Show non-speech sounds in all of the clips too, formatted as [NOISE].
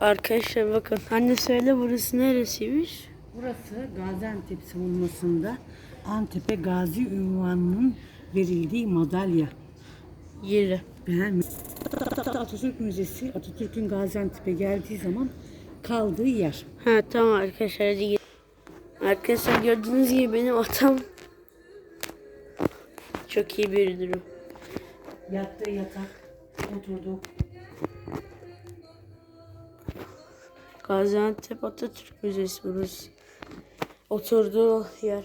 Arkadaşlar bakın. Anne söyle burası neresiymiş? Burası Gaziantep savunmasında Antep'e gazi ünvanının verildiği madalya. Yeri. Beğenmiş. Atatürk Müzesi Atatürk'ün Gaziantep'e geldiği zaman kaldığı yer. Ha tamam arkadaşlar hadi gidelim. Arkadaşlar gördüğünüz gibi benim atam çok iyi bir durum. Yattığı yatak, oturduğu Gaziantep Atatürk Müzesi burası. Oturduğu yer.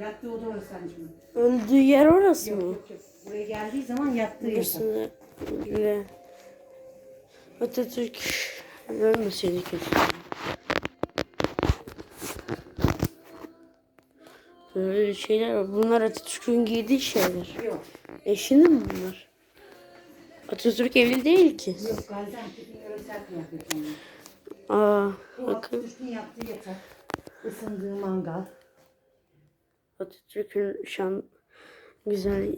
Yattığı oda orası anneciğim. Öldüğü yer orası mı? Yok yok. Buraya geldiği zaman yattığı yatak. Burası böyle Atatürk ölmeseydi keşke. Böyle şeyler var. Bunlar Atatürk'ün giydiği şeyler. Yok. Eşinin mi bunlar? Atatürk evli değil ki. Yok Gaziantep'in yöresel kıyafeti onlar. Aa, bakın yaptığı yatak, ısındığı mangal. Atatürk'ün şan güzel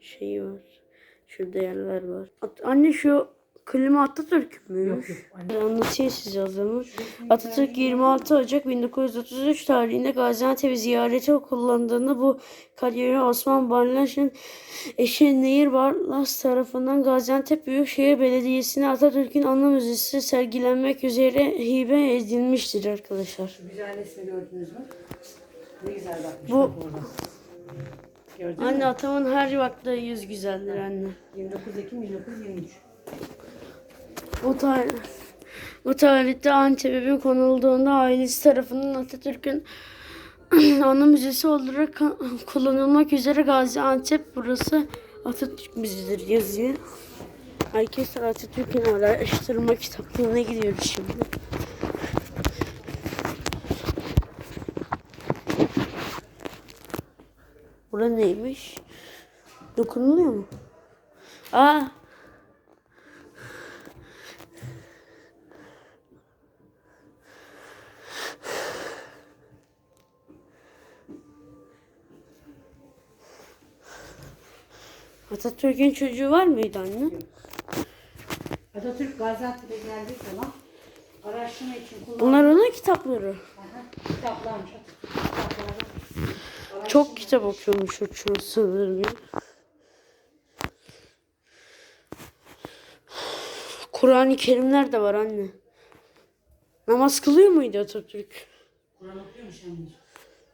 şeyi var. Şurada yerler var. Anne şu klima Atatürk müymüş? Yok, yok, Ben Anlatayım size o zaman. Atatürk 26 Ocak 1933 tarihinde Gaziantep'i ziyareti kullandığında bu kariyeri Osman Barlas'ın eşi Nehir Barlas tarafından Gaziantep Büyükşehir Belediyesi'ne Atatürk'ün anı müzesi sergilenmek üzere hibe edilmiştir arkadaşlar. Güzel resmi gördünüz mü? Ne güzel bakmış Bu-. Gördün? Anne atamın her baktığı yüz güzeldir anne. 29 Ekim 1923. Bu tarih bu tarihte Antep'e konulduğunda ailesi tarafından Atatürk'ün [CLEARS THROAT] anı müzesi olarak kullanılmak üzere Gaziantep burası Atatürk Müzesi'dir yazıyor. Herkes Atatürk'ün araştırma kitaplarına gidiyoruz şimdi. Bura neymiş? Dokunuluyor mu? Aa Atatürk'ün çocuğu var mıydı anne? Atatürk Gaziantep'e geldiği zaman araştırma için kullandığı Bunlar onun kitapları. Aha, kitaplarmış. Kitapları. Çok kitap okuyormuş o çocuğu sanırım. Kur'an-ı Kerimler de var anne. Namaz kılıyor muydu Atatürk? Kur'an okuyormuş anneciğim.